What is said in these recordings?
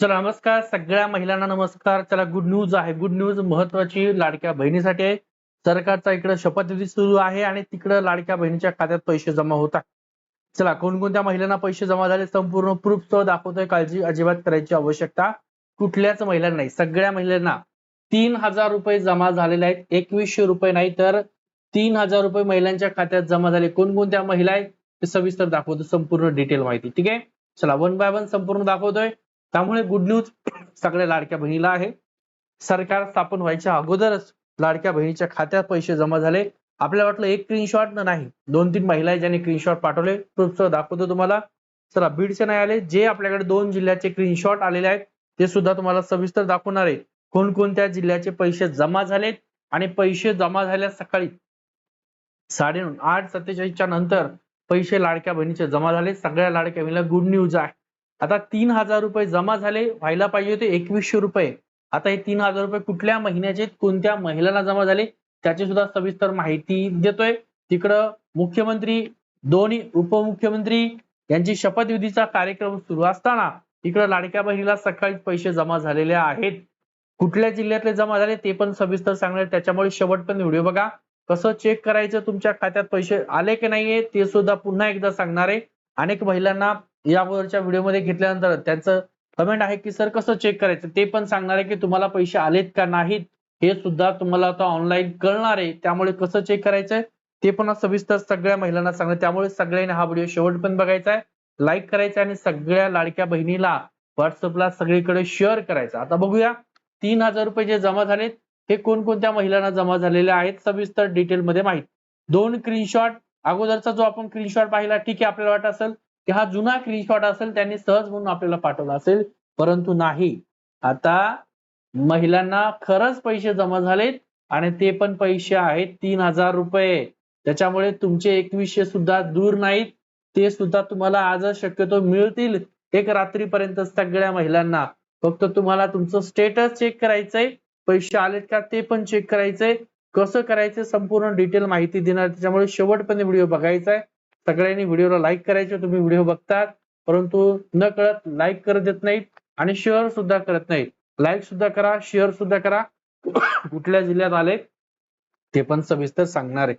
चला नमस्कार. सगळ्या महिलांना नमस्कार. चला गुड न्यूज आहे. गुड न्यूज महत्वाची लाडक्या बहिणीसाठी आहे. सरकारचा इकडे शपथविधी सुरू आहे आणि तिकडे लाडक्या बहिणीच्या खात्यात पैसे जमा होतात चला कोणकोणत्या महिलांना पैसे जमा झाले संपूर्ण प्रूफ सह दाखवतोय. काळजी अजिबात करायची आवश्यकता कुठल्याच महिलांना नाही. सगळ्या महिलांना तीन हजार रुपये जमा झालेले आहेत. एकवीसशे रुपये नाही तर तीन हजार रुपये महिलांच्या खात्यात जमा झाले. कोणकोणत्या महिला आहेत ते सविस्तर दाखवतो. संपूर्ण डिटेल माहिती. ठीक आहे? चला वन बाय वन संपूर्ण दाखवतोय. त्यामुळे गुड न्यूज सगळ्या लाडक्या बहिणीला आहे. सरकार स्थापन व्हायच्या अगोदरच लाडक्या बहिणीच्या खात्यात पैसे जमा झाले. आपल्याला वाटलं एक स्क्रीनशॉट नाही दोन तीन महिला आहे ज्यांनी स्क्रीनशॉट पाठवले प्रूफ दाखवतो तुम्हाला. चला बीडचे नाही आले जे आपल्याकडे दोन जिल्ह्याचे स्क्रीनशॉट आलेले आहेत ते सुद्धा तुम्हाला सविस्तर दाखवणार आहे. कोणकोणत्या जिल्ह्याचे पैसे जमा झालेत आणि पैसे जमा झाल्या सकाळी साडे आठ सत्तेचाळीसच्या नंतर पैसे लाडक्या बहिणीचे जमा झाले. सगळ्या लाडक्या बहिणीला गुड न्यूज आहे. आता तीन हजार रुपये जमा झाले व्हायला पाहिजे होते एकवीसशे रुपये. आता हे तीन हजार रुपये कुठल्या महिन्याचे कोणत्या महिलांना जमा झाले? त्याची सुद्धा सविस्तर माहिती देतोय. तिकडं मुख्यमंत्री दोन्ही उपमुख्यमंत्री यांची शपथविधीचा कार्यक्रम सुरू असताना इकडं लाडक्या बहिणीला सकाळीच पैसे जमा झालेले आहेत. कुठल्या जिल्ह्यातले जमा झाले ते पण सविस्तर सांगणार. त्याच्यामुळे शेवटपर्यंत व्हिडिओ बघा. कसं चेक करायचं? तुमच्या खात्यात पैसे आले की नाहीये? ते सुद्धा पुन्हा एकदा सांगणार आहे. अनेक महिलांना या व्हिडिओमध्ये घेतल्यानंतर त्यांचं कमेंट आहे की सर कसं चेक करायचं? ते पण सांगणार आहे की तुम्हाला पैसे आलेत का नाहीत? हे सुद्धा तुम्हाला आता ऑनलाईन कळणार आहे. त्यामुळे कसं चेक करायचंय? ते पण सविस्तर सगळ्या महिलांना सांगणार. त्यामुळे सगळ्यांनी हा व्हिडिओ शेवट पण बघायचा आहे. लाईक करायचा आणि सगळ्या लाडक्या बहिणीला व्हॉट्सअपला सगळीकडे शेअर करायचा. आता बघूया तीन हजार रुपये जे जमा झालेत हे कोणकोणत्या महिलांना जमा झालेले आहेत? सविस्तर डिटेलमध्ये माहिती. दोन स्क्रीनशॉट अगोदरचा जो आपण स्क्रीनशॉट पाहिला ठीक आहे आपल्याला वाटत असेल की हा जुना स्क्रीनशॉट असेल त्यांनी सहज म्हणून आपल्याला पाठवला असेल. परंतु नाही. आता महिलांना खरंच पैसे जमा झालेत आणि ते पण पैसे आहेत तीन हजार रुपये. त्याच्यामुळे तुमचे एकवीसशे सुद्धा दूर नाहीत. ते सुद्धा तुम्हाला आजच शक्यतो मिळतील एक रात्रीपर्यंत सगळ्या महिलांना. फक्त तुम्हाला तुमचं स्टेटस चेक करायचंय. पैसे आलेत का ते पण चेक करायचंय. कसं करायचं संपूर्ण डिटेल माहिती देणार. त्याच्यामुळे शेवटपर्यंत व्हिडिओ बघायचा आहे. सगळ्यांनी व्हिडिओला लाईक करायचे तुम्ही व्हिडिओ बघतात. परंतु न कळत लाईक करत देत नाहीत आणि शेअर सुद्धा करत नाहीत. लाईक सुद्धा करा शेअर सुद्धा करा. कुठल्या जिल्ह्यात आले ते पण सविस्तर सांगणार आहे.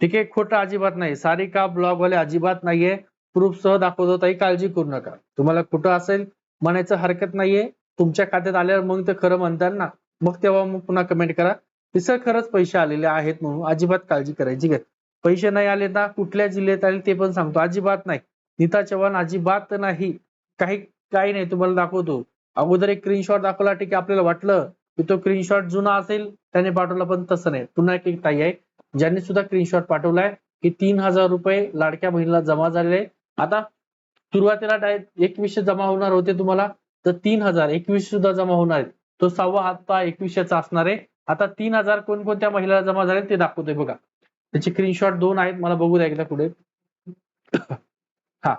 ठीक आहे खोटं अजिबात नाही. सारिका ब्लॉग वाले अजिबात नाहीये. प्रूफ सह दाखवतो ताई काळजी करू नका. तुम्हाला कुठं असेल म्हणायचं हरकत नाहीये. तुमच्या खात्यात आल्यावर मग ते खरं म्हणतात ना. मग तेव्हा मग पुन्हा कमेंट करा. की सर खरंच पैसे आलेले आहेत म्हणून अजिबात काळजी करायची घ्या पैसे नाही आले ना कुठल्या जिल्ह्यात आले ते पण सांगतो. अजिबात नाही. नीता चव्हाण अजिबात नाही. काही काही नाही. तुम्हाला दाखवतो. अगोदर एक स्क्रीनशॉट दाखवला ठीक आहे आपल्याला वाटलं की तो स्क्रीनशॉट जुना असेल त्याने पाठवला पण तसं नाही. पुन्हा एक एक ताई आहे ज्यांनी सुद्धा स्क्रीनशॉट पाठवलाय की तीन हजार रुपये लाडक्या बहिणीला जमा झालेले आता सुरुवातीला डायरेक्ट एकवीसशे जमा होणार होते तुम्हाला तर तीन हजार एकवीस सुद्धा जमा होणार तो सहावा हप्ता एकवीसशेचा असणार आहे. आता तीन हजार कोणकोणत्या महिलाला जमा झाले ते दाखवतोय बघा. त्याचे स्क्रीनशॉट दोन आहेत मला बघू द्या एकदा पुढे. हा.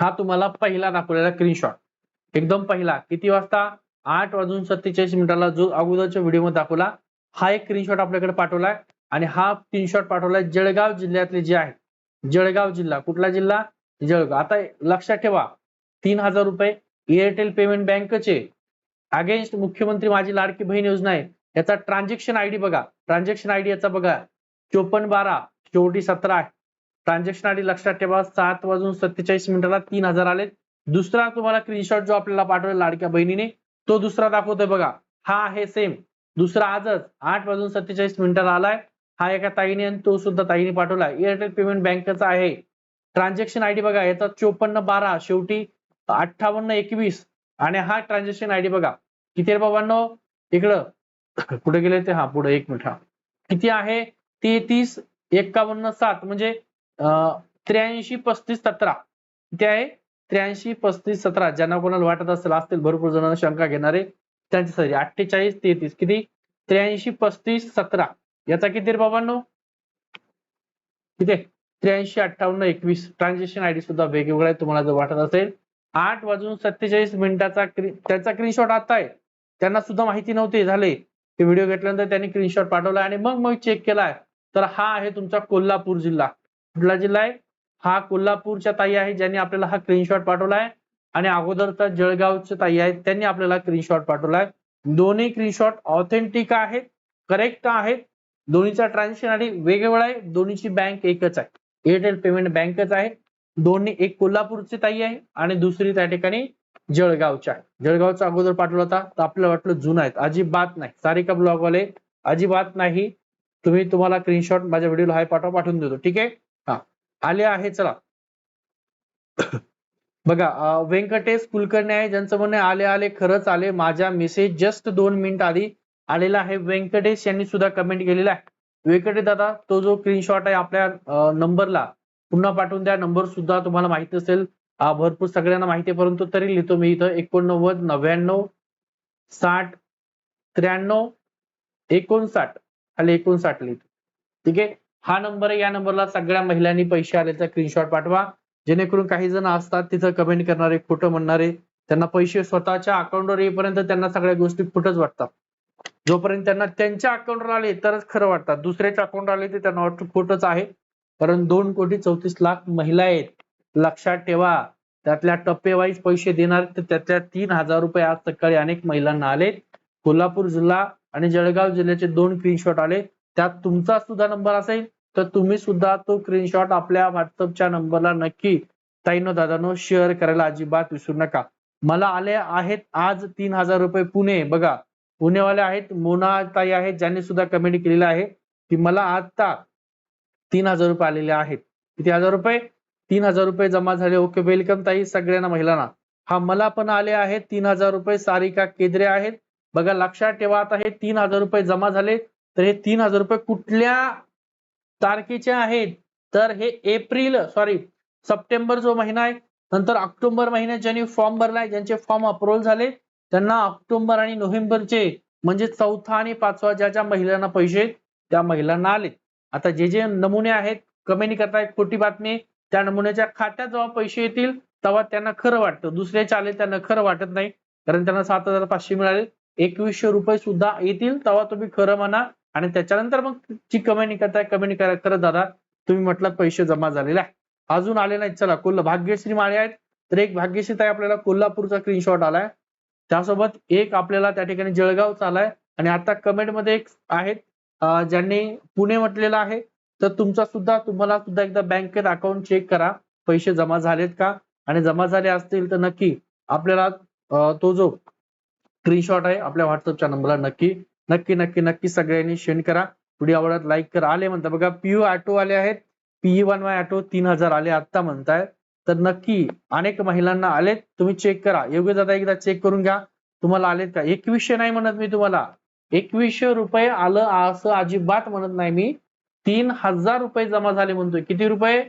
हा तुम्हाला पहिला दाखवलेला स्क्रीनशॉट एकदम पहिला. किती वाजता? आठ वाजून सत्तेचाळीस मिनिटाला जो अगोदरच्या व्हिडिओमध्ये दाखवला हा एक स्क्रीनशॉट आपल्याकडे पाठवलाय. आणि हा स्क्रीनशॉट पाठवलाय जळगाव जिल्ह्यातले जे आहेत. जळगाव जिल्हा. कुठला जिल्हा? जळगाव. आता लक्षात ठेवा. तीन हजार रुपये एअरटेल पेमेंट बँकचे अगेन्स्ट मुख्यमंत्री माझी लाडकी बहीण योजना आहे. याचा ट्रान्झॅक्शन आयडी बघा. ट्रान्झॅक्शन आयडी याचा बघा. चोपन्न बारा शेवटी सतरा आहे. ट्रान्झॅक्शन आयडी लक्षात ठेवा सात वाजून सत्तेचाळीस मिनिटाला तीन हजार आले दुसरा तुम्हाला स्क्रीनशॉट जो आपल्याला पाठवला लाडक्या बहिणीने तो दुसरा दाखवतोय बघा. हा आहे सेम दुसरा आजच आठ वाजून सत्तेचाळीस मिनिटाला आलाय. हा एका ताईने आणि तो सुद्धा ताईने पाठवला. एअरटेल पेमेंट बँकेचा आहे. ट्रान्झॅक्शन आयडी बघा याचा चोपन्न बारा शेवटी अठ्ठावन्न एकवीस. आणि हा ट्रान्झॅक्शन आयडी बघा. किती आहे बाबांनो? इकडं. कुठे गेले ते? हा पुढे एक मिनिट. हा. किती आहे? तेहतीस एक्कावन्न सात म्हणजे त्र्याऐंशी पस्तीस सतरा. किती आहे त्र्याऐंशी पस्तीस सतरा. ज्यांना कोणाला वाटत असेल असतील भरपूर जणांना शंका घेणारे त्यांच्यासाठी अठ्ठेचाळीस तेहतीस. किती? त्र्याऐंशी पस्तीस सतरा. याचा किती रे बाबांनो? किती त्र्याऐंशी अठ्ठावन्न एकवीस. ट्रान्झॅक्शन आयडी सुद्धा वेगवेगळा आहे तुम्हाला जर वाटत असेल. आठ वाजून सत्तेचाळीस मिनिटाचा त्याचा स्क्रीनशॉट आता आहे. त्यांना सुद्धा माहिती नव्हती झाले. ते व्हिडिओ घेतल्यानंतर त्यांनी स्क्रीनशॉट पाठवला आणि मग मग चेक केलाय तर हा आहे तुमचा कोल्हापूर जिल्हा. कुठला जिल्हा आहे? हा कोल्हापूरच्या ताई आहे ज्यांनी आपल्याला हा स्क्रीनशॉट आहे. आणि अगोदरचा जळगावचे ताई आहेत त्यांनी आपल्याला स्क्रीनशॉट आहे. दोन्ही स्क्रीनशॉट ऑथेंटिक आहेत करेक्ट आहेत. दोन्हीचा ट्रान्झॅक्शन आधी वेगवेगळा आहे दोन्हीची बँक एकच आहे. एअरटेल पेमेंट बँकच आहे. दोन्ही एक कोल्हापूरची ताई आहे आणि दुसरी त्या ठिकाणी जळगावची आहे. जळगावचा अगोदर पाठवला होता तर आपल्याला वाटलं जुना आहेत. अजिबात नाही. सारिका ब्लॉगवाले अजिबात नाही. तुम्ही तुम्हाला स्क्रीनशॉट माझ्या व्हिडिओला हाय पाठवा पाठवून देतो. ठीक आहे? हा. आले आहे चला. बघा व्यंकटेश कुलकर्णी आहे ज्यांचं म्हणणं आले आले खरंच आले. माझ्या मेसेज जस्ट दोन मिनिट आधी आलेला आहे. व्यंकटेश यांनी सुद्धा कमेंट केलेला आहे. व्यंकटेश दादा तो जो स्क्रीनशॉट आहे आपल्या नंबरला पुन्हा पाठवून द्या. नंबर सुद्धा तुम्हाला माहिती असेल. भरपूर सगळ्यांना माहिती आहे परंतु तरी लिहितो मी इथं. एकोणनव्वद नव्याण्णव साठ त्र्याण्णव एकोणसाठ. खाली एकूण साठली ठीक आहे? हा नंबर आहे. या नंबरला सगळ्या महिलांनी पैसे आल्याचा स्क्रीनशॉट पाठवा. जेणेकरून काही जण असतात तिथं कमेंट करणारे खोटं म्हणणारे त्यांना पैसे स्वतःच्या अकाउंटवर येईपर्यंत त्यांना सगळ्या गोष्टी खोटच वाटतात. जोपर्यंत त्यांना त्यांच्या अकाउंटवर आले तरच खरं वाटतात. दुसऱ्याच्या अकाउंट आले ते त्यांना वाटतं खोटच आहे. कारण दोन कोटी चौतीस लाख महिला आहेत. लक्षात ठेवा. त्यातल्या टप्पेवाईज पैसे देणार तर त्यातल्या तीन हजार रुपये आज सकाळी अनेक महिलांना आलेत. कोल्हापूर जिल्हा आणि जळगाव जिल्ह्याचे दोन स्क्रीनशॉट आले. त्यात तुमचा सुद्धा नंबर असेल तर तुम्ही सुद्धा तो स्क्रीनशॉट आपल्या व्हॉट्सअपच्या नंबरला नक्की ताईनो दादानो शेअर करायला अजिबात विसरू नका. मला आले आहेत आज तीन हजार रुपये पुणे. बघा पुणेवाले आहेत मोना ताई आहेत ज्यांनी सुद्धा कमेंट केलेला आहे की मला आता तीन हजार रुपये आलेले आहेत. किती हजार रुपये? तीन हजार रुपये जमा झाले. ओके वेलकम ताई सगळ्यांना महिलांना. हा मला पण आले आहेत तीन हजार रुपये. सारिका केद्रे आहेत बघा लक्षात ठेवा आता हे तीन हजार रुपये जमा झाले तर हे तीन हजार रुपये कुठल्या तारखेचे आहेत? तर हे एप्रिल सॉरी सप्टेंबर जो महिना आहे नंतर ऑक्टोबर महिन्यात ज्यांनी फॉर्म भरलाय ज्यांचे फॉर्म अप्रुव्हल झाले त्यांना ऑक्टोबर आणि नोव्हेंबरचे म्हणजे चौथा आणि पाचवा ज्या ज्या महिलांना पैसे आहेत, त्या महिलांना आले आता जे जे नमुने आहेत कमेंट करतायत खोटी बातमी त्या नमुन्याच्या खात्यात जेव्हा पैसे येतील तेव्हा त्यांना खरं वाटतं. दुसऱ्याचे आले त्यांना खरं वाटत नाही कारण त्यांना सात हजार पाचशे मिळाले एकवीसशे रुपये सुद्धा येतील तेव्हा तुम्ही खरं म्हणा. आणि त्याच्यानंतर मग जी कमेंट करताय कमेंट करा. खरं दादा तुम्ही म्हटलं पैसे जमा झालेले आहे. अजून आले नाहीत. चला कोल्हा भाग्यश्री माळे आहेत. तर एक भाग्यश्री ताई आपल्याला कोल्हापूरचा स्क्रीनशॉट आलाय. त्यासोबत एक आपल्याला त्या ठिकाणी जळगावचा आलाय आणि आता कमेंटमध्ये एक आहेत ज्यांनी पुणे म्हटलेलं आहे. तर तुमचा सुद्धा तुम्हाला सुद्धा एकदा बँकेत अकाउंट चेक करा. पैसे जमा झालेत का? आणि जमा झाले असतील तर नक्की आपल्याला तो जो स्क्रीनशॉट आहे आपल्या व्हॉट्सअपच्या नंबरला नक्की नक्की नक्की नक्की सगळ्यांनी सेंड करा. व्हिडिओ आवडत लाईक करा. आले म्हणता बघा पीयू ऑटो आले आहेत. पीई वन वाय ऑटो तीन हजार आले आता म्हणताय तर नक्की अनेक महिलांना आलेत. तुम्ही चेक करा. योग्य दादा एकदा चेक करून घ्या. तुम्हाला आलेत का? एकवीसशे नाही म्हणत मी तुम्हाला. एकवीसशे रुपये आलं असं अजिबात म्हणत नाही मी. तीन हजार रुपये जमा झाले म्हणतोय. किती रुपये?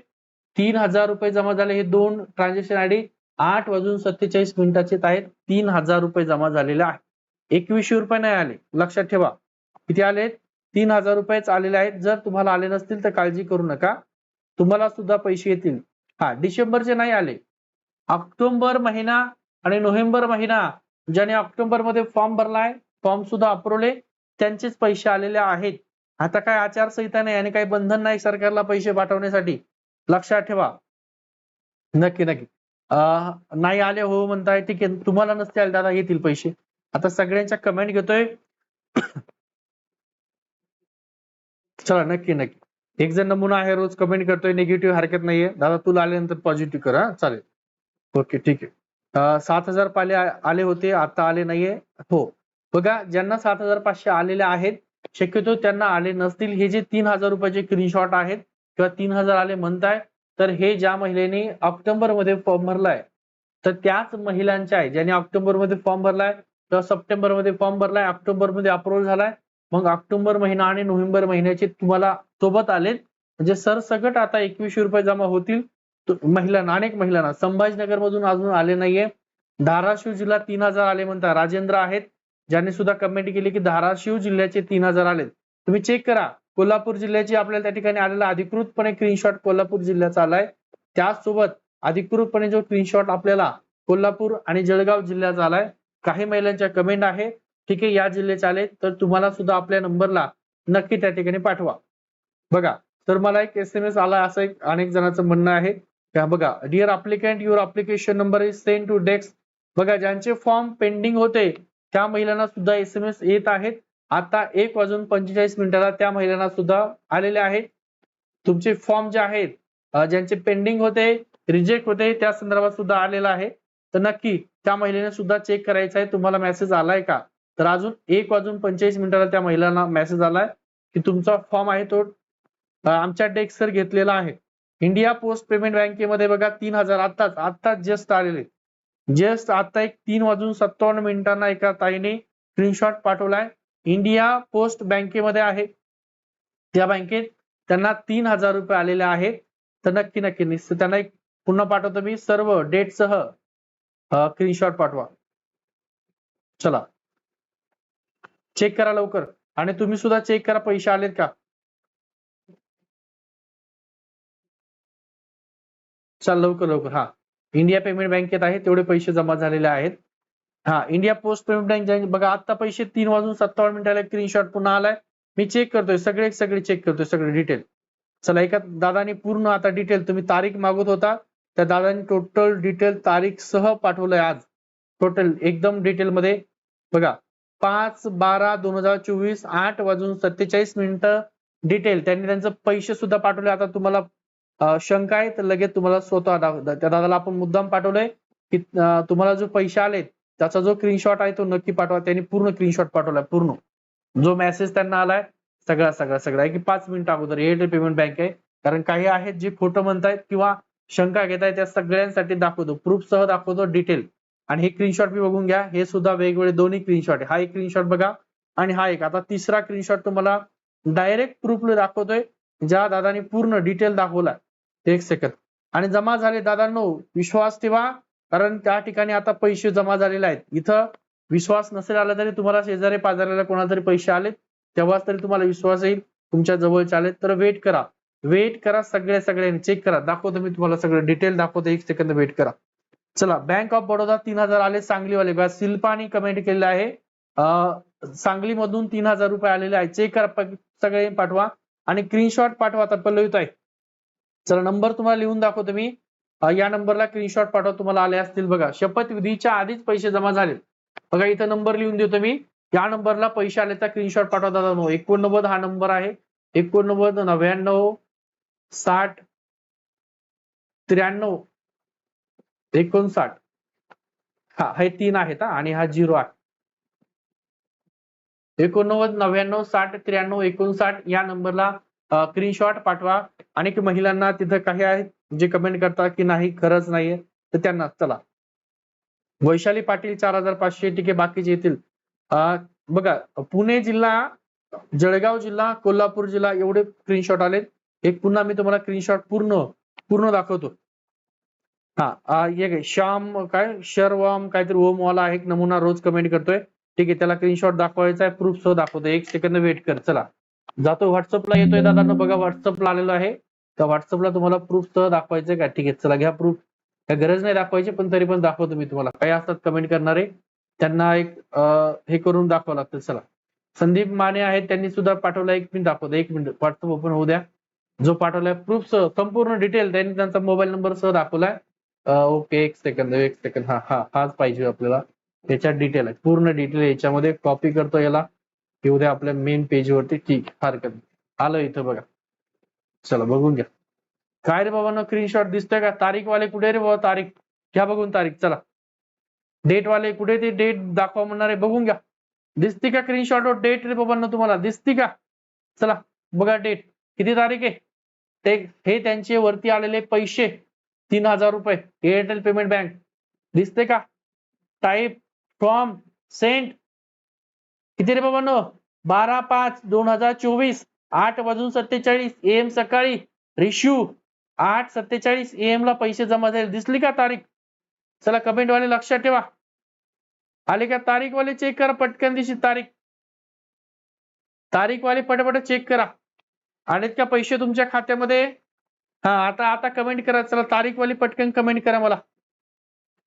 तीन हजार रुपये जमा झाले हे दोन ट्रान्झॅक्शन आयडी आठ वाजून सत्तेचाळीस मिनिटाचे आहेत. तीन हजार रुपये जमा झालेले आहे एकवीसशे रुपये नाही आले. लक्षात ठेवा. किती आले तीन हजार रुपयेच आलेले आहेत. जर तुम्हाला आले नसतील तर काळजी करू नका. तुम्हाला सुद्धा पैसे येतील. हा डिसेंबरचे नाही आले. ऑक्टोबर महिना आणि नोव्हेंबर महिना ज्याने ऑक्टोबरमध्ये फॉर्म भरलाय फॉर्म सुद्धा अप्रोले त्यांचेच पैसे आलेले आहेत. आता काय आचारसंहिता नाही आणि काही बंधन नाही सरकारला पैसे पाठवण्यासाठी. लक्षात ठेवा. नक्की नक्की. नाही आले हो म्हणताय ठीक आहे. तुम्हाला नसते आले दादा येतील पैसे. आता सगळ्यांच्या कमेंट घेतोय. चला नक्की नक्की. एक जण नमुना आहे रोज कमेंट करतोय निगेटिव्ह हरकत नाहीये. दादा तुला आल्यानंतर पॉझिटिव्ह कर हा? चालेल. ओके ठीक आहे. सात हजार पाले आले होते आता आले नाहीये. हो. बघा ज्यांना सात हजार पाचशे आलेले आहेत शक्यतो त्यांना आले नसतील. हे जे तीन हजार रुपयाचे स्क्रीनशॉट आहेत किंवा तीन हजार आले म्हणताय तर हे ज्या महिलेने ऑक्टोबरमध्ये फॉर्म भरलाय तर त्याच महिलांच्या आहे ज्यांनी ऑक्टोबरमध्ये फॉर्म भरलाय किंवा सप्टेंबरमध्ये फॉर्म भरलाय ऑक्टोबरमध्ये अप्रूव्हल झालाय मग ऑक्टोबर महिना आणि नोव्हेंबर महिन्याचे तुम्हाला सोबत आलेत म्हणजे सरसकट आता एकवीसशे रुपये जमा होतील महिलांना अनेक महिलांना. संभाजीनगर मधून अजून आले नाहीये. धाराशिव जिल्हा तीन हजार आले म्हणता राजेंद्र आहेत ज्यांनी सुद्धा कमेंट केली की धाराशिव जिल्ह्याचे तीन हजार आलेत. तुम्ही चेक करा. कोल्हापूर जिल्ह्याची आपल्याला त्या ठिकाणी आलेला अधिकृतपणे स्क्रीनशॉट कोल्हापूर जिल्ह्याचा आलाय. त्याचसोबत अधिकृतपणे जो स्क्रीनशॉट आपल्याला कोल्हापूर आणि जळगाव जिल्ह्याचा आलाय काही महिलांच्या कमेंट आहे. ठीक आहे या जिल्ह्याचे आले तर तुम्हाला सुद्धा आपल्या नंबरला नक्की त्या ठिकाणी पाठवा. बघा तर मला एक एस एम एस आला असं एक अनेक जणांचं म्हणणं आहे. बघा dear applicant your application number is send to desk बघा ज्यांचे फॉर्म पेंडिंग होते त्या महिलांना सुद्धा एस एम एस येत आहेत. आता एक वाजून पंचेचाळीस मिनिटाला त्या महिलांना सुद्धा आलेले आहेत. तुमचे फॉर्म जे आहेत ज्यांचे पेंडिंग होते रिजेक्ट होते त्या संदर्भात सुद्धा आलेला आहे. तर नक्की त्या महिलेने सुद्धा चेक करायचं आहे. तुम्हाला मेसेज आलाय का? तर अजून एक वाजून पंचेचाळीस मिनिटाला त्या महिलांना मेसेज आलाय की तुमचा फॉर्म आहे तो आमच्या डेस्कवर घेतलेला आहे. इंडिया पोस्ट पेमेंट बँकेमध्ये बघा तीन हजार आत्ताच आत्ताच जस्ट आलेले जस्ट आता एक तीन वाजून सत्तावन्न मिनिटांना एका ताईने स्क्रीनशॉट पाठवलाय. इंडिया पोस्ट बँकेमध्ये आहे. त्या बँकेत त्यांना तीन हजार रुपये आलेले आहेत. तर नक्की नक्की निश्चित त्यांना एक पुन्हा पाठवतो मी. सर्व डेट सह स्क्रीनशॉट पाठवा. चला. चेक करा लवकर. आणि तुम्ही सुद्धा चेक करा पैसे आलेत का? चल लवकर लवकर. हा. इंडिया पेमेंट बँकेत आहे. तेवढे पैसे जमा झालेले आहेत. हा इंडिया पोस्ट पेमेंट बँक बघा आता पैसे तीन वाजून सत्तावन्न मिनिटाला स्क्रीनशॉट पुन्हा आलाय. मी चेक करतोय सगळे सगळे चेक करतोय सगळे डिटेल चला एका दादानी पूर्ण आता डिटेल तुम्ही तारीख मागत होता त्या दादानी टोटल डिटेल तारीख सह पाठवलंय आज. टोटल एकदम डिटेल मध्ये. बघा पाच बारा दोन हजार चोवीस आठ वाजून सत्तेचाळीस मिनिटं डिटेल त्यांनी त्यांचं पैसे सुद्धा पाठवले. आता तुम्हाला शंका आहे तर लगेच तुम्हाला स्वतः त्या दादाला आपण मुद्दाम पाठवलंय की तुम्हाला जो पैसे आलेत त्याचा जो स्क्रीनशॉट आहे तो नक्की पाठवा. त्यांनी पूर्ण स्क्रीनशॉट पाठवलाय पूर्ण. जो मेसेज त्यांना आलाय सगळा सगळा सगळा. आहे की पाच मिनिट अगोदर एअरटेल पेमेंट बँक आहे. कारण काही आहेत जे खोटं म्हणतायत किंवा शंका घेत आहेत त्या सगळ्यांसाठी दाखवतो. प्रूफ सह दाखवतो डिटेल आणि हे स्क्रीनशॉट मी बघून घ्या. हे सुद्धा वेगवेगळे दोन्ही स्क्रीनशॉट आहे. हा एक स्क्रीनशॉट बघा. आणि हा एक. आता तिसरा स्क्रीनशॉट तुम्हाला डायरेक्ट प्रूफ दाखवतोय. ज्या दादानी पूर्ण डिटेल दाखवला. एक सेकंद आणि जमा झाले दादांनो विश्वास ठेवा. कारण त्या ठिकाणी आता पैसे जमा झालेले आहेत. इथं विश्वास नसेल आला तरी तुम्हाला शेजारी पाजाऱ्याला कोणाला तरी पैसे आलेत. तेव्हाच तरी तुम्हाला विश्वास येईल तुमच्या जवळचे आलेत. तर वेट करा. वेट करा सगळे सगळ्यांनी. चेक करा. दाखवतो मी तुम्हाला सगळं डिटेल दाखवतो एक सेकंद वेट करा. चला बँक ऑफ बडोदा तीन हजार आले सांगलीवाले. बघा शिल्पानी कमेंट केलेलं आहे. सांगली सांगलीमधून तीन हजार रुपये आलेले आहे चेक करा सगळे पाठवा. आणि स्क्रीनशॉट पाठवा आता पल्लवित आहे चला नंबर तुम्हाला लिहून दाखवतो मी. या नंबरला स्क्रीनशॉट पाठवा तुम्हाला आले असतील बघा. शपथविधीच्या आधीच पैसे जमा झाले. बघा इथं नंबर लिहून देतो मी. या नंबरला पैसे आल्याचा स्क्रीनशॉट पाठवा दादा. एकोणनव्वद हा नंबर आहे. एकोणनव्वद नव्याण्णव साठ त्र्याण्णव एकोणसाठ. हा हे तीन आहेत हा आणि हा झिरो आहे. एकोणनव्वद नव्याण्णव साठ त्र्याण्णव एकोणसाठ या नंबरला स्क्रीनशॉट पाठवा. अनेक महिलांना तिथं काही आहेत जे कमेंट करतात की नाही खरंच नाहीये तर त्यांना चला. वैशाली पाटील चार हजार पाचशे टिके बाकीचे येतील. बघा पुणे जिल्हा जळगाव जिल्हा कोल्हापूर जिल्हा एवढे स्क्रीनशॉट आलेत एक पुन्हा मी तुम्हाला स्क्रीनशॉट पूर्ण पूर्ण दाखवतो. हा एक श्याम काय शर्वम काहीतरी ओम वाला एक नमुना रोज कमेंट करतोय. ठीक आहे त्याला स्क्रीनशॉट दाखवायचा आहे प्रूफ सह दाखवतो. एक सेकंद वेट कर चला. जातो व्हॉट्सअपला येतोय दादा बघा व्हॉट्सअपला आलेलो आहे. त्या व्हॉट्सअपला तुम्हाला प्रूफ सह दाखवायचं का? ठीक आहे चला घ्या प्रूफ काय गरज नाही दाखवायची पण तरी पण दाखवतो मी तुम्हाला. काही असतात कमेंट करणारे त्यांना एक हे करून दाखवावं लागतं. चला. संदीप माने आहेत त्यांनी सुद्धा पाठवला. एक मिनिट दाखवतो एक मिनिट. व्हॉट्सअप ओपन होऊ द्या. जो पाठवलाय प्रूफ सह संपूर्ण डिटेल त्यांनी त्यांचा मोबाईल नंबर सह दाखवलाय. ओके एक सेकंद एक सेकंद हा हा हाच पाहिजे आपल्याला. त्याच्यात डिटेल आहे. पूर्ण डिटेल याच्यामध्ये कॉपी करतो याला. येऊ द्या आपल्या मेन पेज वरती. ठीक आहे, हरकत नाही. आलं इथं बघा. चला बघून घ्या. काय रे बाबा स्क्रीनशॉट दिसतोय का? तारीख वाले कुठे रे बाबा? तारीख. घ्या बघून तारीख चला. डेट वाले कुठे ते डेट दाखवा म्हणणार बघून घ्या. दिसती का स्क्रीनशॉट वर डेट रे बाबांना तुम्हाला? दिसती का? चला बघा डेट किती तारीख आहे? ते हे त्यांचे वरती आलेले पैसे तीन हजार रुपये. एअरटेल पेमेंट बँक दिसते का? टाईप फॉर्म सेंट किती रे बाबांनो? बारा पाच दोन हजार चोवीस. आठ वाजून सत्तेचाळीस एम सकाळी. रिश्यू आठ सत्तेचाळीस एम ला पैसे जमा झाले. दिसली का तारीख? चला कमेंट वाले लक्षात ठेवा. आले का तारीख वाले चेक करा पटकन दिशी तारीख. तारीख वाले पटापट चेक करा. आलेत का पैसे तुमच्या खात्यामध्ये? हा आता आता कमेंट करा. चला तारीखवाली पटकन कमेंट करा मला.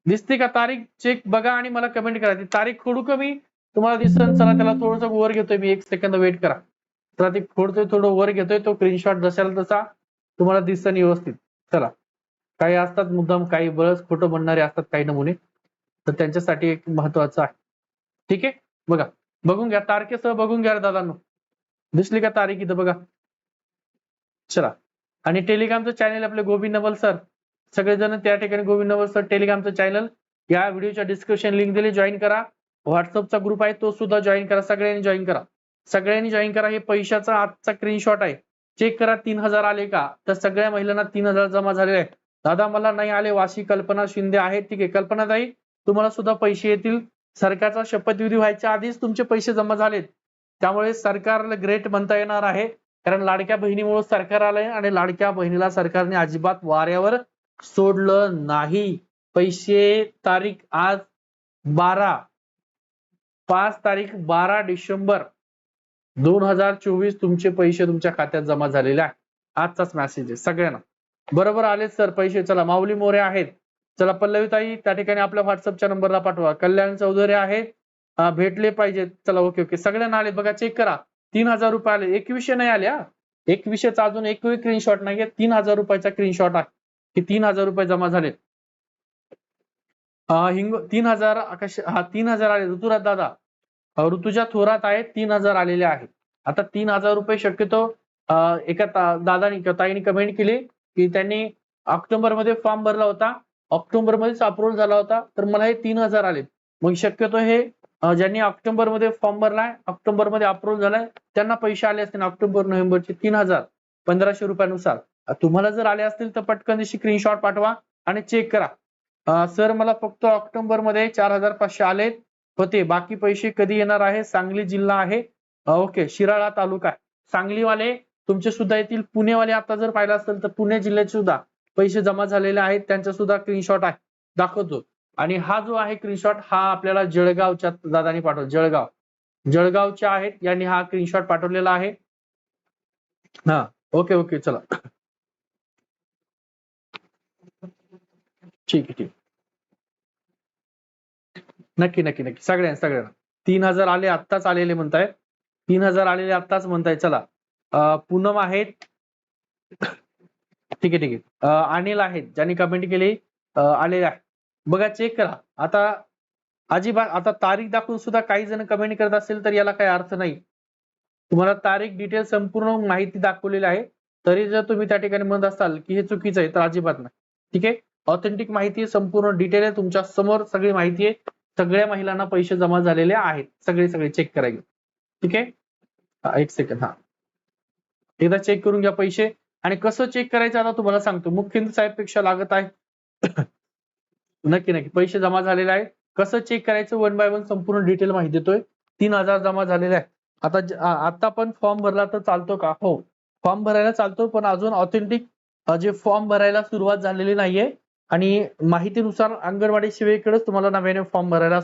दिसते का तारीख? चेक बघा आणि मला कमेंट करा. ती तारीख खोडू का मी? तुम्हाला दिसन. चला त्याला थोडस वर घेतोय मी. एक सेकंद वेट करा. चला ती खोडतोय थोडं वर घेतोय तो स्क्रीनशॉट दसाल तसा तुम्हाला दिसतं व्यवस्थित. चला. काही असतात मुद्दाम काही बळच खोटं म्हणणारे असतात काही नमुने. तर त्यांच्यासाठी एक महत्वाचं आहे. ठीक आहे? बघा. बघून घ्या तारखेसह बघून घ्या दादांनो. दिसली का तारीख इथं बघा? चला. आणि टेलिग्रामचं चॅनल आपले गोविंद नवल सर. सगळेजण त्या ठिकाणी गोविंद नवल सर टेलिग्रामचं चॅनल या व्हिडिओच्या डिस्क्रिप्शन लिंक दिली जॉईन करा. व्हॉट्सअपचा ग्रुप आहे तो सुद्धा जॉईन करा. सगळ्यांनी जॉईन करा. सगळ्यांनी जॉईन करा. हे पैशाचा आजचा स्क्रीनशॉट आहे. चेक करा तीन हजार आले का? तर सगळ्या महिलांना तीन हजार जमा झालेले आहेत. दादा मला नाही आले. वाशी कल्पना शिंदे आहेत. ठीक आहे. कल्पनाताई तुम्हाला सुद्धा पैसे येतील. सरकारचा शपथविधी व्हायच्या आधीच तुमचे पैसे जमा झालेत. त्यामुळे सरकारला ग्रेट म्हणता येणार आहे. कारण लाडक्या बहिणीमुळे सरकार आलंय आणि लाडक्या बहिणीला सरकारने अजिबात वाऱ्यावर सोडलं नाही. पैसे तारीख आज बारा. पाच तारीख बारा डिसेंबर. दोन हजार चोवीस तुमचे पैसे तुमच्या खात्यात जमा झालेले आहे आजचाच मेसेज आहे सगळ्यांना. बरोबर आलेत सर पैसे. चला माऊली मोरे आहेत. चला पल्लवीताई त्या ठिकाणी आपल्या व्हॉट्सअपच्या नंबरला पाठवा. कल्याण चौधरी आहेत भेटले पाहिजेत चला ओके ओके सगळ्यांना आले बघा चेक करा. तीन हजार रुपये आले. एकवीसशे नाही आले हा? एकवीसशेचा अजून एकही स्क्रीनशॉट नाहीये. तीन हजार रुपयाचा स्क्रीनशॉट आहे. की तीन हजार रुपये जमा झाले हिंग तीन हजार आकाश हा तीन हजार आले ऋतुराज दादा ऋतुजा थोरात आहेत तीन हजार आलेले आहेत. आता तीन हजार रुपये शक्यतो एका दादानी किंवा ताईने कमेंट केली की त्यांनी ऑक्टोबरमध्ये फॉर्म भरला होता. ऑक्टोबरमध्येच मध्येच झाला होता. तर मला हे तीन हजार आले मग शक्यतो हे ज्यांनी ऑक्टोबरमध्ये फॉर्म भरलाय ऑक्टोबरमध्ये मध्ये झालाय त्यांना पैसे आले असतील ऑक्टोबर नोव्हेंबरचे तीन हजार पंधराशे रुपयानुसार. तुम्हाला जर आले असतील तर पटकन स्क्रीनशॉट पाठवा आणि चेक करा. सर मला फक्त ऑक्टोबरमध्ये चार हजार पाचशे आलेत. होते. बाकी पैसे कधी येणार आहे? सांगली जिल्हा आहे. ओके. शिराळा तालुका आहे. सांगलीवाले तुमचे सुद्धा येतील. पुणेवाले आता जर पाहिलं असेल तर पुणे जिल्ह्याचे सुद्धा पैसे जमा झालेले आहेत. त्यांचा सुद्धा स्क्रीनशॉट आहे. दाखवतो. आणि हा जो आहे स्क्रीनशॉट हा आपल्याला जळगावच्या दादानी पाठवला. जळगाव. जळगावच्या आहेत. यांनी हा स्क्रीनशॉट पाठवलेला आहे. हा. Okay okay. चला. ठीक आहे ठीक नक्की नक्की नक्की. सगळ्यांना सगळ्यांना. तीन हजार आले आत्ताच आलेले म्हणताय. तीन हजार आलेले आत्ताच म्हणताय. चला. पूनम आहेत. ठीक आहे ठीक आहे. अनिल आहेत ज्यांनी कमेंट केली. आलेले आहे बघा चेक करा. आता अजिबात आता तारीख दाखवून सुद्धा काही जण कमेंट करत असेल तर याला काही अर्थ नाही. तुम्हाला तारीख डिटेल संपूर्ण माहिती दाखवलेली आहे. तरी जर तुम्ही त्या ठिकाणी म्हणत असाल की हे चुकीचं आहे तर अजिबात नाही. ठीक आहे? ऑथेंटिक माहिती संपूर्ण डिटेल आहे. तुमच्यासमोर सगळी माहिती आहे. सगळ्या महिलांना पैसे जमा झालेले आहेत. सगळे सगळे चेक करायचे ठीक आहे? एक सेकंड हा. एकदा चेक करून घ्या पैसे. आणि कसं चेक करायचं आता तुम्हाला सांगतो. मुख्य साहेबपेक्षा लागत आहे. नक्की नक्की. पैसे जमा झालेले आहेत. कसं चेक करायचं? वन बाय वन संपूर्ण डिटेल माहिती देतोय. तीन हजार जमा झालेले आहे आता आता पण फॉर्म भरला तर चालतो का? हो. फॉर्म भरायला चालतो पण अजून ऑथेंटिक जे फॉर्म भरायला सुरुवात झालेली नाहीये आणि माहितीनुसार अंगणवाडी सेवेकडेच तुम्हाला नव्याने फॉर्म भरायला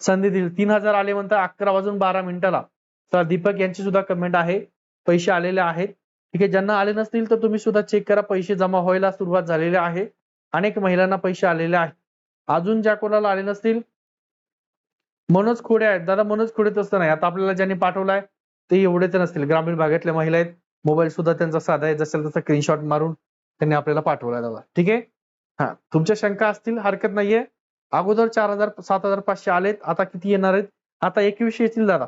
संधी दिली. तीन हजार आले म्हणतात अकरा वाजून बारा मिनिटाला. तर दीपक यांची सुद्धा कमेंट आहे. पैसे आलेले आहेत. ठीक आहे ज्यांना आले नसतील तर तुम्ही सुद्धा चेक करा. पैसे जमा व्हायला सुरुवात झालेली आहे. अनेक महिलांना पैसे आलेले आहेत. अजून ज्या कोणाला आले नसतील? मनोज खोडे आहेत. दादा मनोज खोडे तसं नाही. आता आपल्याला ज्यांनी पाठवलाय ते एवढे नसतील. ग्रामीण भागातल्या महिला आहेत. मोबाईल सुद्धा त्यांचा साधा आहे. जसेल तसा स्क्रीनशॉट मारून त्यांनी आपल्याला पाठवलाय दादा. ठीक आहे? हा तुमच्या शंका असतील हरकत नाहीये. अगोदर चार हजार सात हजार पाचशे आलेत आता किती येणार आहेत? आता एकवीसशे येतील दादा.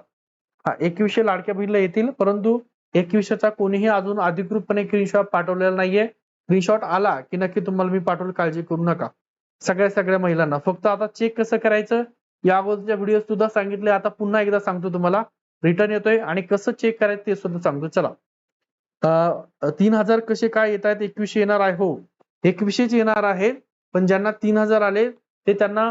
हा एकवीसशे लाडक्या बहिणीला येतील परंतु एकवीसशेचा कोणीही अजून अधिकृतपणे स्क्रीनशॉट पाठवलेला नाहीये. स्क्रीनशॉट आला की नक्की तुम्हाला मी पाठवलं काळजी करू नका. सगळ्या सगळ्या महिलांना. फक्त आता चेक कसं करायचं? या अगोदरच्या व्हिडिओ सुद्धा सांगितले आता पुन्हा एकदा सांगतो तुम्हाला. रिटर्न येतोय आणि कसं चेक करायचं ते सुद्धा सांगतो. चला. तीन हजार कसे काय येत आहेत एकवीसशे येणार आहे हो. एकवीसशेच येणार आहेत पण ज्यांना तीन हजार आले ते त्यांना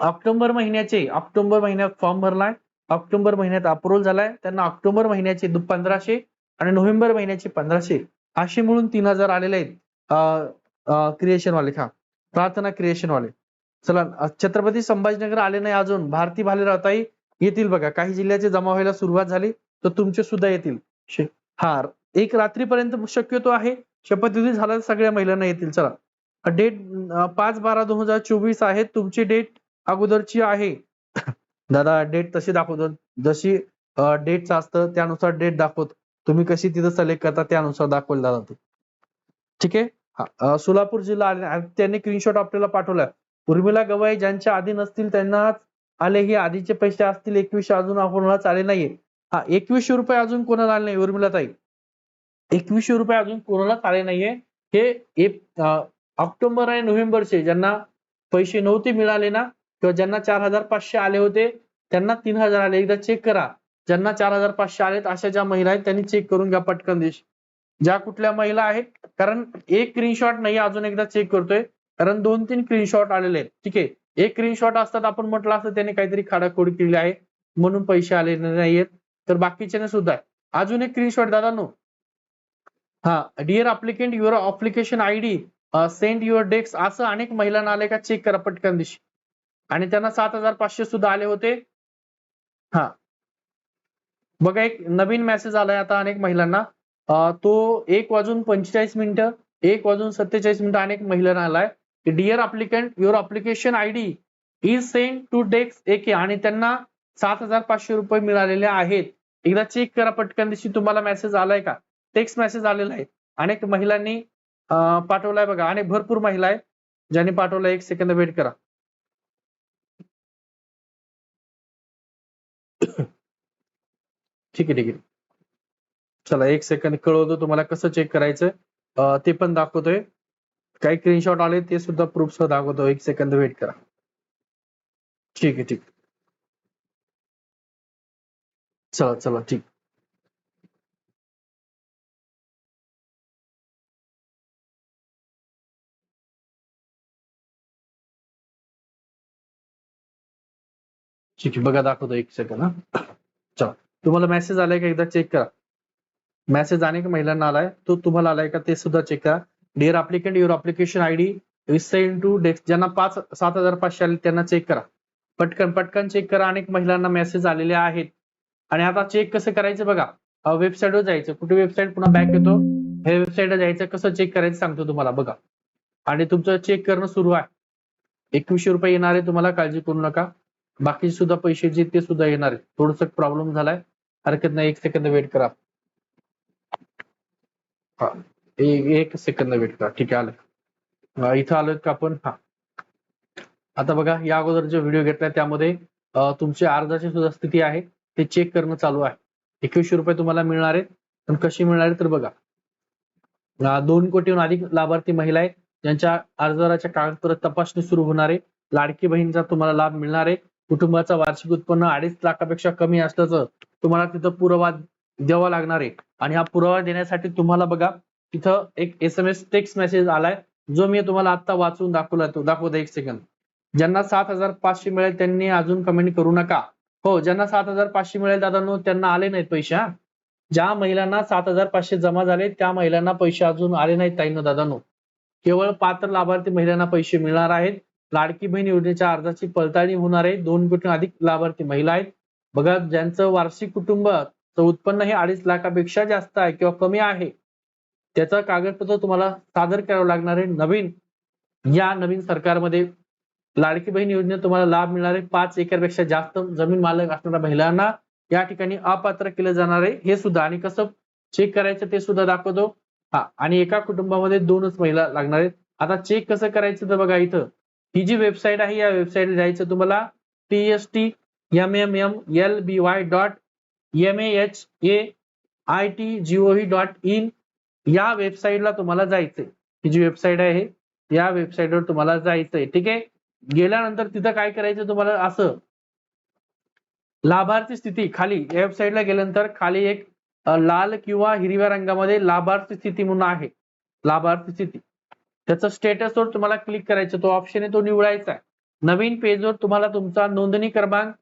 ऑक्टोबर महिन्याचे ऑक्टोबर महिन्यात फॉर्म भरलाय. ऑक्टोबर महिन्यात अप्रुव्हल झालाय. त्यांना ऑक्टोबर महिन्याचे पंधराशे आणि नोव्हेंबर महिन्याचे पंधराशे. असे मिळून तीन हजार आलेले आहेत क्रिएशन वाले हा प्रार्थना क्रिएशन वाले चला छत्रपती संभाजीनगर आले नाही अजून. भारती भालेरावताई येतील बघा. काही जिल्ह्याचे जमा व्हायला सुरुवात झाली तर तुमचे सुद्धा येतील. हा एक रात्रीपर्यंत शक्यतो आहे. शपथविधी झाला तर सगळ्या महिलांना येतील. चला. डेट पाच बारा दोन हजार चोवीस आहे तुमची डेट अगोदरची आहे. दादा डेट तशी दाखवतो. जशी डेटचं असतं त्यानुसार डेट दाखवत. तुम्ही कशी तिथं सिलेक्ट करता त्यानुसार दाखवलं दादा ते. ठीक आहे? सोलापूर जिल्हा आले. त्यांनी स्क्रीनशॉट आपल्याला पाठवला. उर्मिला गवाई ज्यांच्या आधी नसतील त्यांना आले. हे आधीचे पैसे असतील. एकवीसशे अजून कोणालाच आले नाहीये. हा एकवीसशे रुपये अजून कोणाला आले नाही उर्मिला ताई एकवीसशे रुपये अजून कोणालाच आले नाहीये. हे ऑक्टोबर आणि नोव्हेंबरचे ज्यांना पैसे नव्हते मिळाले ना किंवा ज्यांना चार हजार पाचशे आले होते त्यांना तीन हजार आले. एकदा चेक करा. ज्यांना चार हजार पाचशे आलेत अशा ज्या महिला आहेत त्यांनी चेक करून घ्या पटकन देश. ज्या कुठल्या महिला आहेत कारण एक स्क्रीनशॉट नाही अजून एकदा चेक करतोय. कारण दोन तीन स्क्रीनशॉट आलेले आहेत. ठीक आहे? एक स्क्रीनशॉट असतात आपण म्हटलं असतं त्यांनी काहीतरी खाडाखोडी केली आहे म्हणून पैसे आलेले नाहीयेत. तर बाकीच्याने सुद्धा. अजून एक स्क्रीनशॉट दादा नो. हा dear applicant your application I D send your desk असं अनेक महिलांना आले का? चेक करा पटकन दिवशी आणि त्यांना सात हजार पाचशे सुद्धा आले होते. हा. बघा एक नवीन मेसेज आलाय आता अनेक महिलांना. तो एक वाजून पंचेचाळीस मिनिटं एक वाजून सत्तेचाळीस मिनिटं अनेक महिलांना आलाय. Dear applicant your application I D is send to desk एके आणि त्यांना सात हजार पाचशे रुपये मिळालेले आहेत. एकदा चेक करा पटकन दिवशी तुम्हाला मेसेज आलाय का? टेक्स्ट मेसेज आलेला आहे अनेक महिलांनी पाठवलाय बघा. आणि भरपूर महिला आहेत ज्यांनी पाठवलाय. एक सेकंद वेट करा. ठीक आहे ठीक आहे. चला एक सेकंद कळवतो तुम्हाला कसं चेक करायचं. ते पण दाखवतोय. काही स्क्रीनशॉट आले ते सुद्धा प्रूफ सह दाखवतो. एक सेकंद वेट करा. ठीक आहे ठीक. चला चला ठीक. ठीक आहे बघा दाखवतो एक सेकंद हा चला तुम्हाला मेसेज आलाय का एकदा चेक करा मेसेज अनेक महिलांना आलाय तो तुम्हाला आलाय का ते सुद्धा चेक करा dear applicant your application I D is to desk ज्यांना पाच सात हजार पाचशे आले त्यांना चेक करा पटकन पटकन चेक करा अनेक महिलांना मेसेज आलेले आहेत आणि आता चेक कसं करायचं बघा वेबसाईटवर जायचं कुठे वेबसाईट पुन्हा बॅक येतो हे वेबसाईटवर जायचं कसं चेक करायचं सांगतो तुम्हाला बघा आणि तुमचं चेक करणं सुरू आहे एकवीसशे रुपये येणार आहे तुम्हाला काळजी करू नका बाकी सुद्धा पैसे जे ते सुद्धा येणार आहेत. थोडस प्रॉब्लेम झालाय. हरकत नाही एक सेकंद वेट करा. हा एक सेकंद वेट करा. ठीक आहे आलं. इथं आलोय का आपण? हा. आता बघा या अगोदर जो व्हिडिओ घेतलाय त्यामध्ये तुमची अर्जाची सुद्धा स्थिती आहे. ते चेक करणं चालू आहे. एकवीसशे रुपये तुम्हाला मिळणार आहेत. पण कशी मिळणार आहेत तर बघा. दोन कोटीहून अधिक लाभार्थी महिला आहेत. ज्यांच्या अर्जदाराच्या कागदपत्र तपासणी सुरू होणार आहे. लाडकी बहीणचा तुम्हाला लाभ मिळणार आहे. कुटुंबाचं वार्षिक उत्पन्न अडीच लाखापेक्षा कमी असल्याचं तुम्हाला तिथं पुरावा द्यावा लागणार आहे. आणि हा पुरावा देण्यासाठी तुम्हाला बघा तिथं एक S M S text message आलाय जो मी तुम्हाला आता वाचून दाखवला तो दाखवतो एक सेकंद ज्यांना सात हजार पाचशे मिळेल त्यांनी अजून कमेंट करू नका. हो ज्यांना सात हजार पाचशे मिळेल दादा त्यांना आले नाहीत पैसे ज्या महिलांना सात हजार पाचशे जमा झाले त्या महिलांना पैसे अजून आले नाहीत ताईनो दादानो. केवळ पात्र लाभार्थी महिलांना पैसे मिळणार आहेत. लाडकी बहीण योजनेच्या अर्जाची पडताळणी होणार आहे. दोन कोटी अधिक लाभार्थी महिला आहेत. बघा ज्यांचं वार्षिक कुटुंबाचं उत्पन्न हे अडीच लाखापेक्षा जास्त आहे किंवा कमी आहे त्याचं कागदपत्र तुम्हाला सादर करावं लागणार आहे. नवीन या नवीन सरकारमध्ये लाडकी बहीण योजनेत तुम्हाला लाभ मिळणार आहे. पाच एकरपेक्षा जास्त जमीन मालक असणाऱ्या महिलांना या ठिकाणी अपात्र केलं जाणार आहे. हे सुद्धा आणि कसं चेक करायचं ते सुद्धा दाखवतो. हा आणि एका कुटुंबामध्ये दोनच महिला लागणार आहेत. आता चेक कसं करायचं तर बघा इथं. ही जी वेबसाईट आहे या वेबसाईट जायचं तुम्हाला T S T M M M L B Y dot M H A I T G O V dot in या वेबसाईटला तुम्हाला जायचंय. ही जी वेबसाईट आहे या वेबसाईटवर तुम्हाला जायचंय. ठीक आहे? गेल्यानंतर तिथं काय करायचं तुम्हाला? असं. लाभार्थी स्थिती खाली. या वेबसाईटला गेल्यानंतर खाली एक लाल किंवा हिरव्या रंगामध्ये लाभार्थी स्थिती म्हणून आहे. लाभार्थी स्थिती. त्याचा स्टेटसवर तुम्हाला क्लिक करायचं तो ऑप्शन आहे तो निवडायचा आहे. नवीन पेजवर तुम्हाला तुमचा नोंदणी क्रमांक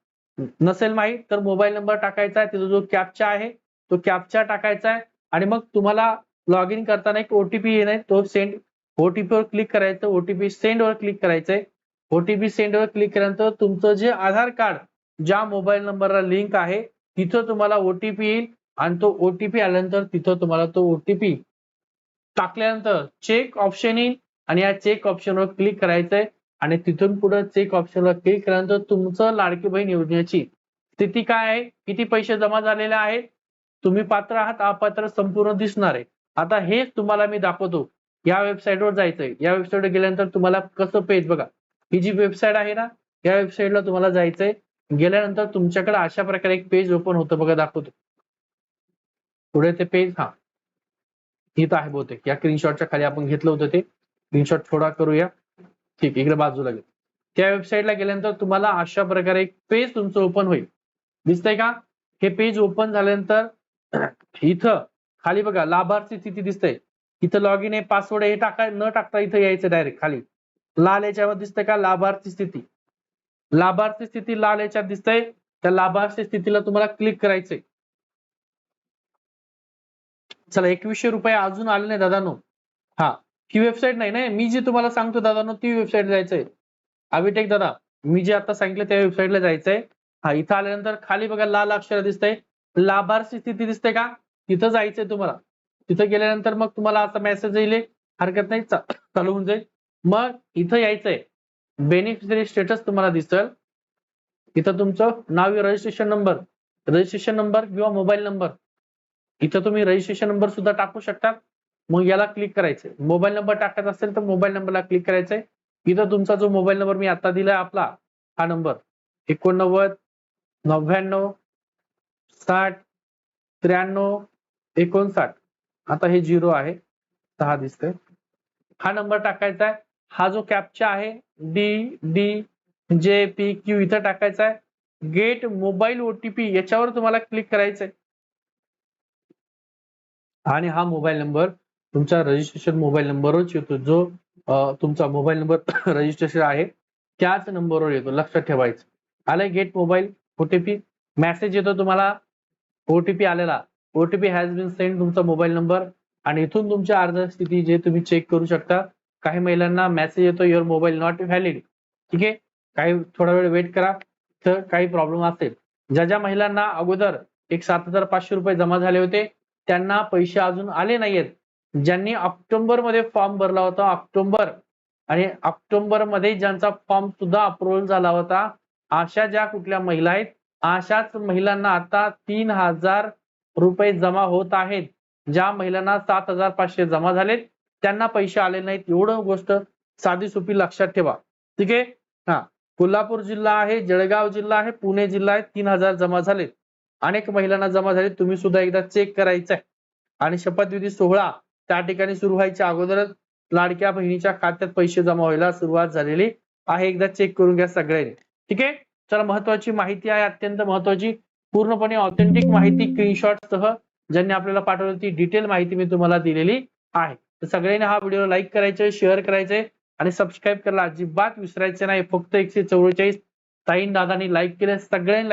नसेल माहीत तर मोबाईल नंबर टाकायचा आहे तिथं जो कॅपचा आहे तो कॅपचा टाकायचा आहे. आणि मग तुम्हाला लॉग इन करताना एक ओटीपी येणार तो सेंड ओटीपीवर क्लिक करायचं ओटीपी सेंड वर क्लिक करायचंय. ओटीपी सेंड वर क्लिक केल्यानंतर तुमचं जे आधार कार्ड ज्या मोबाईल नंबरला लिंक आहे तिथं तुम्हाला ओटीपी येईल. आणि तो ओटीपी आल्यानंतर तिथं तुम्हाला तो ओटीपी टाकल्यानंतर चेक ऑप्शन येईल आणि या चेक ऑप्शनवर क्लिक करायचंय. आणि तिथून पुढे चेक ऑप्शनवर क्लिक केल्यानंतर तुमचं लाडकी बहीण योजनेची स्थिती काय आहे? किती पैसे जमा झालेले आहेत? तुम्ही पात्र आहात? अपात्र संपूर्ण दिसणार आहे. आता हेच तुम्हाला मी दाखवतो. या वेबसाईटवर जायचंय. या वेबसाईटवर गेल्यानंतर तुम्हाला कसं पेज बघा? ही जी वेबसाईट आहे ना या वेबसाईटला तुम्हाला जायचंय. गेल्यानंतर तुमच्याकडे अशा प्रकारे एक पेज ओपन होतं बघा दाखवतो. पुढे ते पेज हा. इथं आहे बहुतेक. या स्क्रीनशॉटच्या खाली आपण घेतलं होतं ते. स्क्रीनशॉट थोडा करूया. ठीक इकडे बाजूला घे त्या वेबसाईटला गेल्यानंतर तुम्हाला अशा प्रकारे एक पेज तुमचं ओपन होईल. दिसतंय का? हे पेज ओपन झाल्यानंतर इथं खाली बघा लाभार्थी स्थिती दिसतंय. इथं लॉग इन आहे पासवर्ड हे टाका न टाकता इथं यायचं डायरेक्ट खाली. लाल याच्यावर दिसतंय का? लाभार्थी स्थिती. लाभार्थी स्थिती लाल याच्यात दिसतंय. त्या लाभार्थी स्थितीला तुम्हाला क्लिक करायचंय. चला एकवीसशे रुपये अजून आले नाही दादानो. हा ही वेबसाईट नाही नाही मी जी तुम्हाला सांगतो दादानो ती वेबसाईट जायचंय. अविटेक दादा मी जे आता सांगितलं त्या वेबसाईटला जायचंय. हा इथं आल्यानंतर खाली बघा लाल अक्षर दिसतंय. लाभार्थी स्थिती दिसते का? तिथं जायचंय तुम्हाला. तिथं गेल्यानंतर मग तुम्हाला आता मेसेज येईल हरकत नाही चालू होऊन जाईल. मग इथं यायचंय. बेनिफिशरी स्टेटस तुम्हाला दिसेल. इथं तुमचं नाव रजिस्ट्रेशन नंबर रजिस्ट्रेशन नंबर किंवा मोबाईल नंबर इथं तुम्ही रजिस्ट्रेशन नंबर सुद्धा टाकू शकता. मग याला क्लिक करायचंय. मोबाईल नंबर टाकायचा असेल तर मोबाईल नंबरला क्लिक करायचंय. इथं तुमचा जो मोबाईल नंबर मी आता दिलाय आपला हा नंबर एकोणनव्वद नव्याण्णव साठ त्र्याण्णव एकोणसाठ. आता हे झिरो आहे. सहा दिसतंय. हा नंबर टाकायचा आहे हा जो कॅपचा आहे D D J P Q इथं टाकायचा आहे गेट मोबाईल ओटीपी याच्यावर तुम्हाला क्लिक करायचंय. आणि हा मोबाईल नंबर तुमचा रजिस्ट्रेशन मोबाईल नंबरच येतो जो तुमचा मोबाईल नंबर रजिस्ट्रेशन आहे त्याच नंबरवर येतो लक्षात ठेवायचं. आलाय गेट मोबाईल ओटीपी मेसेज येतो तुम्हाला ओटीपी आलेला. ओटीपी हॅज बिन सेंड तुमचा मोबाईल नंबर आणि इथून तुमच्या अर्ज स्थिती जे तुम्ही चेक करू शकता. काही महिलांना मेसेज येतो युअर मोबाईल नॉट व्हॅलिड ठीक आहे? काही थोडा वेळ वेट करा तर काही प्रॉब्लेम असेल. ज्या ज्या महिलांना अगोदर एक सात हजार पाचशे रुपये जमा झाले होते त्यांना पैसे अजून आले नाहीयेत. ज्यांनी ऑक्टोबरमध्ये फॉर्म भरला होता ऑक्टोबर आणि ऑक्टोबरमध्ये ज्यांचा फॉर्म सुद्धा अप्रुव्हल झाला होता अशा ज्या कुठल्या महिला आहेत अशाच महिलांना आता तीन हजार रुपये जमा होत आहेत. ज्या महिलांना सात हजार पाचशे जमा झालेत त्यांना पैसे आले नाहीत. एवढं गोष्ट साधी सोपी लक्षात ठेवा. ठीक आहे? हा. कोल्हापूर जिल्हा आहे जळगाव जिल्हा आहे पुणे जिल्हा आहे तीन हजार जमा झालेत. अनेक महिलांना जमा झाले तुम्ही सुद्धा एकदा चेक करायचं आहे आणि शपथविधी सोहळा त्या ठिकाणी सुरू व्हायच्या अगोदरच लाडक्या बहिणीच्या खात्यात पैसे जमा व्हायला सुरुवात झालेली आहे. एकदा चेक करून घ्या सगळ्यांनी. ठीक आहे? चला महत्वाची माहिती आहे अत्यंत महत्वाची पूर्णपणे ऑथेंटिक माहिती स्क्रीनशॉट सह ज्यांनी आपल्याला पाठवली ती डिटेल माहिती मी तुम्हाला दिलेली आहे. तर सगळ्यांनी हा व्हिडिओ लाईक करायचे शेअर करायचंय आणि सबस्क्राईब करायला अजिबात विसरायचे नाही. फक्त एकशे चौवेचाळीस ताईन दादानी लाईक केले. सगळ्यांनी लाईक